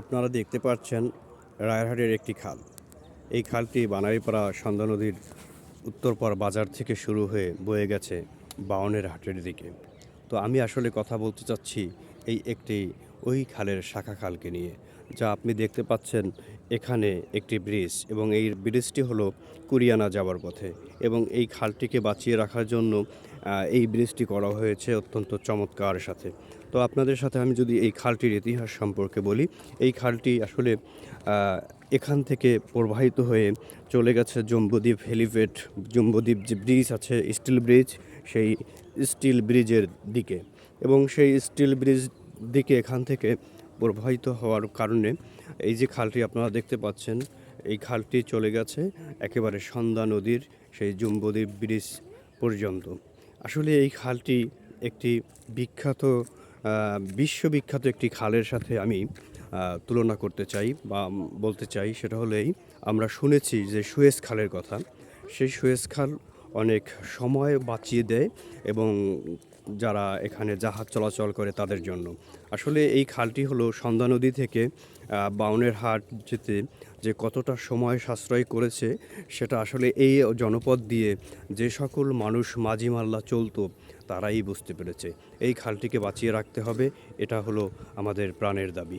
আপনারা দেখতে পাচ্ছেন রায়হাটের একটি খাল। এই খালটি বানারীপাড়া সন্ধ্যা নদীর উত্তরপাড় বাজার থেকে শুরু হয়ে বয়ে গেছে বাওনের হাটের দিকে। তো আমি আসলে কথা বলতে চাচ্ছি এই একটি, ওই খালের শাখা খালকে নিয়ে, যা আপনি দেখতে পাচ্ছেন এখানে একটি ব্রিজ এবং এই ব্রিজটি হলো কুরিয়ানা যাওয়ার পথে এবং এই খালটিকে বাঁচিয়ে রাখার জন্য এই ব্রিজটি করা হয়েছে অত্যন্ত চমৎকার সাথে। তো আপনাদের সাথে আমি যদি এই খালটির ইতিহাস সম্পর্কে বলি, এই খালটি আসলে এখান থেকে প্রবাহিত হয়ে চলে গেছে জম্বুদ্বীপ হেলিপ্যাড, জম্বুদ্বীপ যে ব্রিজ আছে, স্টিল ব্রিজ, সেই স্টিল ব্রিজের দিকে। এবং সেই স্টিল ব্রিজ দিকে এখান থেকে প্রবাহিত হওয়ার কারণে এই যে খালটি আপনারা দেখতে পাচ্ছেন, এই খালটি চলে গেছে একেবারে সন্ধ্যা নদীর সেই জম্বুদ্বীপ ব্রিজ পর্যন্ত। আসলে এই খালটি একটি বিখ্যাত বিশ্ববিখ্যাত একটি খালের সাথে আমি তুলনা করতে চাই বা বলতে চাই। সেটা হলেই আমরা শুনেছি যে সুয়েজ খালের কথা। সেই সুয়েজ খাল অনেক সময় বাঁচিয়ে দেয় এবং যারা এখানে জাহাজ চলাচল করে তাদের জন্য। আসলে এই খালটি হলো সন্ধ্যা নদী থেকে বাউনের হাট যেতে যে কতটা সময় সাশ্রয় করেছে, সেটা আসলে এই জনপদ দিয়ে যে সকল মানুষ মাঝি মাল্লা চলতো, তারাই বুঝতে পেরেছে। এই খালটিকে বাঁচিয়ে রাখতে হবে, এটা হলো আমাদের প্রাণের দাবি।